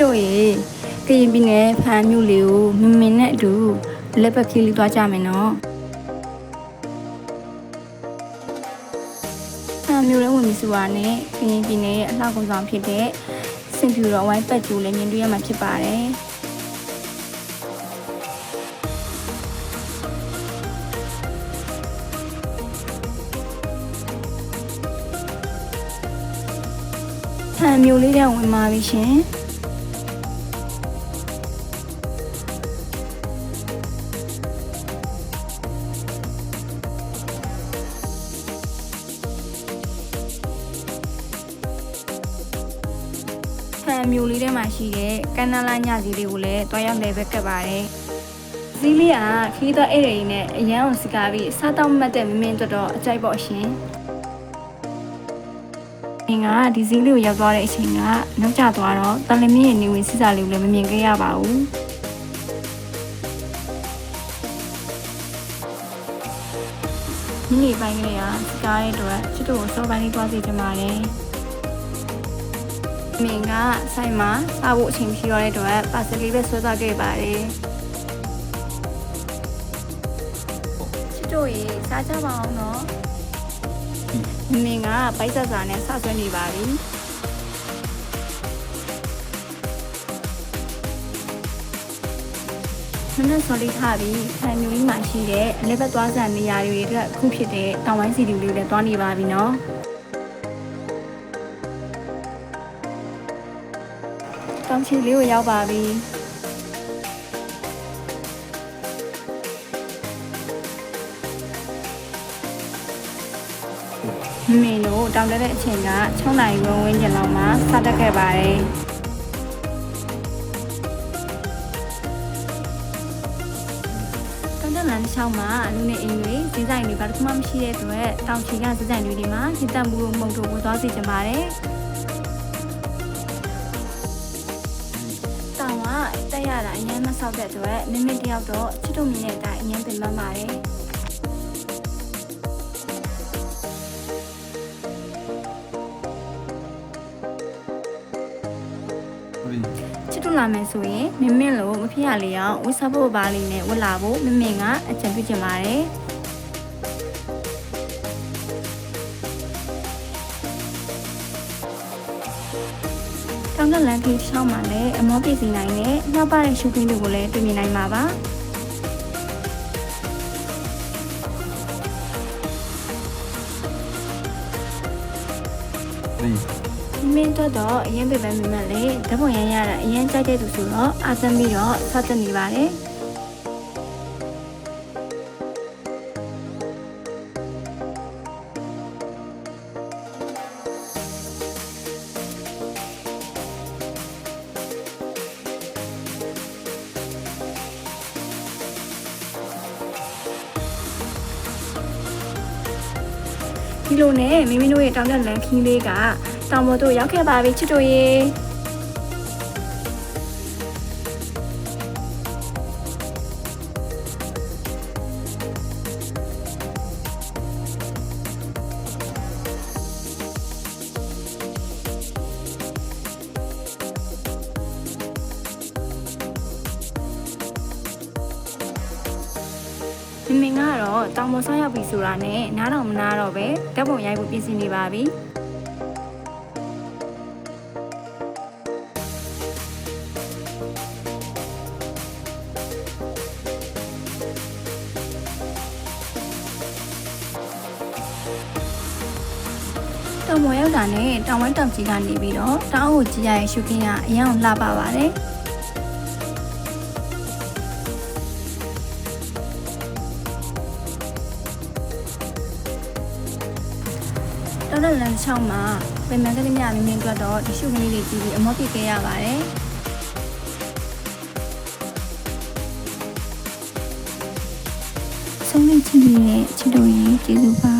တို့ရေကရင်ပြည်နယ်ဖန်မြို့လေးကိုမင်မင်နဲ့အတူလက်ပတ်ခီးလေးသွားကြမယ်နော်ဖန်မြို့လေးဝင်ပြီဆိုတာနဲ့ကရင်ပြည်နယ်ရဲ့အလှကုန်ဆောင်ဖြစ်တဲ့စင်ဖြူတော်ဝိုင်းပတ်ကျူလည်းမြင်တွေ့ရမှာဖြစ်ပါတယ်ဖန်မြို့လေးတဲ့ဝင်มาပြီရှင် န်မျိုးလေးထဲမှာရှိတဲ့ကန်နလာညစီလေးကိုလည်းတွားရောက်လည်းပဲကပ်ပါတယ်။ဇီးလေးကခီးတော့အဲ့ရိနဲ့အရန်အောင်စကားပြီးစားတော့မှတ်တဲ့မမင်းတို့တော့အကြိုက်ပေါ့ရှင်။အင်းကဒီဇီးလေးကိုရောက်သွားတဲ့အချိန်ကနောက်ကျသွားတော့တလမင်းရဲ့နေဝင်စစ်စာလေးကိုလည်းမမြင်ခဲ့ရပါဘူး။ဒီနေ့ပိုင်းကလေးကစကားရဲ့အတွက်ချစ်တို့ကိုစောပိုင်းလေးတွားစီကြပါတယ်။ မင်းကဆိုင်မှာစားဖို့အချိန်မရှိတော့တဲ့အတွက်ပါစလေးပဲဆွဲသွားခဲ့ပါတယ်ချစ်တို့ရေစားကြပါအောင်နော်မင်းကပိုက်ဆက်စာနဲ့စဆွဲနေပါပြီမနက်စော်လေးထားပြီးဖန်မျိုးကြီးမှာရှိတဲ့အလဲဘက်သွားဆန်နေရာတွေအတွက်အခုဖြစ်တဲ့တောင်ဝိုင်းစီတူလေးတွေလည်းသွားနေပါပြီနော် တောင်ချီလေးကိုရောက်ပါပြီမမေတို့တောင်တက်တဲ့အချိန်က6နာရီဝန်းဝန်းကျင်လောက်မှာစတက်ခဲ့ပါတယ်တောင်တက်လမ်းတစ်လျှောက်မှာလူနေအိမ်တွေဈေးဆိုင်တွေဘာတစ်ခုမှမရှိတဲ့အတွက်တောင်ချီကဈေးဆိုင်တွေဒီမှာညတက်မှုလို့မုံတို့ဝင်သွားစီကြပါတယ် တောင်ကတက်ရတာအရင်မဆောက်တဲ့အတွက်မိမိတယောက်တော့ချစ်တို့မြင်တဲ့အတိုင်းအရင်ပင်ပန်းပါတယ်ဟုတ်ပြီချစ်တို့လာမယ်ဆိုရင်မင်းမင်းလို့မဖြစ်ရလေအောင်ဝတ်စားဖို့ပါလေးနဲ့ဝတ်လာဖို့မင်းမင်းကအကြံပြုချင်ပါတယ် တောင်ကလန်ကြီးချောင်းမှာလည်းအမောပြည့်စီနိုင်တဲ့နောက်ပါတဲ့ရှုခင်းတွေကိုလည်းတွေ့မြင်နိုင်မှာပါဒီမင်းတို့တော့အရင်ပြပဲမိမလေဓာတ်ပုံရမ်းရတာအရင်ကြိုက်တဲ့သူဆိုတော့အာသမ်းပြီးတော့ဆက်တက်နေပါတယ် ဒီလိုနဲ့မိမိတို့ရဲ့တောင်တက်လန်ခင်းလေးကတောင်ပေါ်တို့ရောက်ခဲ့ပါပြီချစ်တို့ရေ မင်မင်ကတော့တောင်ပေါ်ဆောက်ရောက်ပြီဆိုတာနဲ့နားတော့မနာတော့ပဲဓာတ်ပုံရိုက်ဖို့ပြင်ဆင်နေပါပြီတောင်ပေါ်ရောက်တာနဲ့တောင်ဝိုင်းတောင်ကြီးကနေပြီးတော့တောင်အုပ်ကြီးရရဲ့ရှုခင်းကအရင်အောင်လှပပါတယ် တော်တဲ့လမ်းချောင်းမှာပြင်မကလေးများမင်းမင်းအတွက်တော့ဒီရှုပ်ကလေးတွေကြည့်ပြီးအမောပြခဲ့ရပါတယ်ဆုံးနေချင်ရဲ့ချစ်တော်ကြီးကျေးဇူးပါ